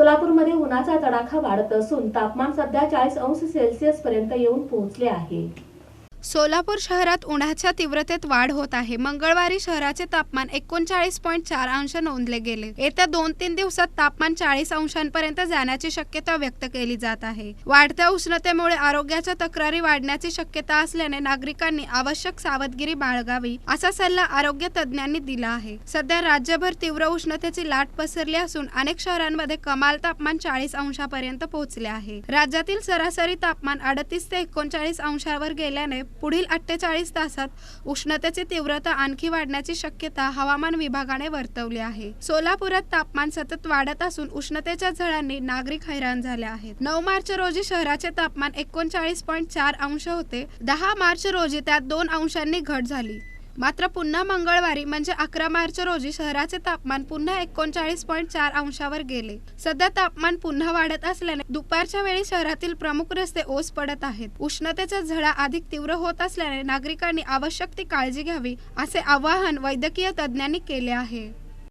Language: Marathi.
सोलापूरमध्ये उन्हाचा तडाखा वाढत असून तापमान सध्या चाळीस अंश सेल्सिअस पर्यंत येऊन पोहोचले आहे. सोलापूर शहरात उन्हाच्या तीव्रतेत वाढ होत आहे. मंगळवारी शहराचे तापमान एकोणचाळीस पॉईंट चार अंश नोंदले गेले. येत्या दोन तीन दिवसात तापमान चाळीस अंशांपर्यंत जाण्याची शक्यता व्यक्त केली जात आहे. वाढत्या उष्णतेमुळे आरोग्याच्या तक्रारी वाढण्याची शक्यता असल्याने नागरिकांनी आवश्यक सावधगिरी बाळगावी असा सल्ला आरोग्य तज्ज्ञांनी दिला आहे. सध्या राज्यभर तीव्र उष्णतेची लाट पसरली असून अनेक शहरांमध्ये कमाल तापमान चाळीस अंशापर्यंत पोहोचले आहे. राज्यातील सरासरी तापमान अडतीस ते एकोणचाळीस अंशावर गेल्याने पुढील अठ्ठेचाळीस तासात उष्णतेची तीव्रता आणखी वाढण्याची शक्यता हवामान विभागाने वर्तवली आहे. सोलापुरात तापमान सतत वाढत असून उष्णतेच्या झळांनी नागरिक हैराण झाले आहेत. नऊ मार्च रोजी शहराचे तापमान एकोणचाळीस पॉईंट चार अंश होते. दहा मार्च रोजी त्यात दोन अंशांनी घट झाली. मात्र पुन्हा मंगळवारी म्हणजे अकरा मार्च रोजी शहराचे तापमान पुन्हा एकोणचाळीस पॉईंट चार अंशावर गेले. सध्या तापमान पुन्हा वाढत असल्याने दुपारच्या वेळी शहरातील प्रमुख रस्ते ओस पडत आहेत. उष्णतेच्या झळा अधिक तीव्र होत असल्याने नागरिकांनी आवश्यक ती काळजी घ्यावी असे आवाहन वैद्यकीय तज्ज्ञांनी केले आहे.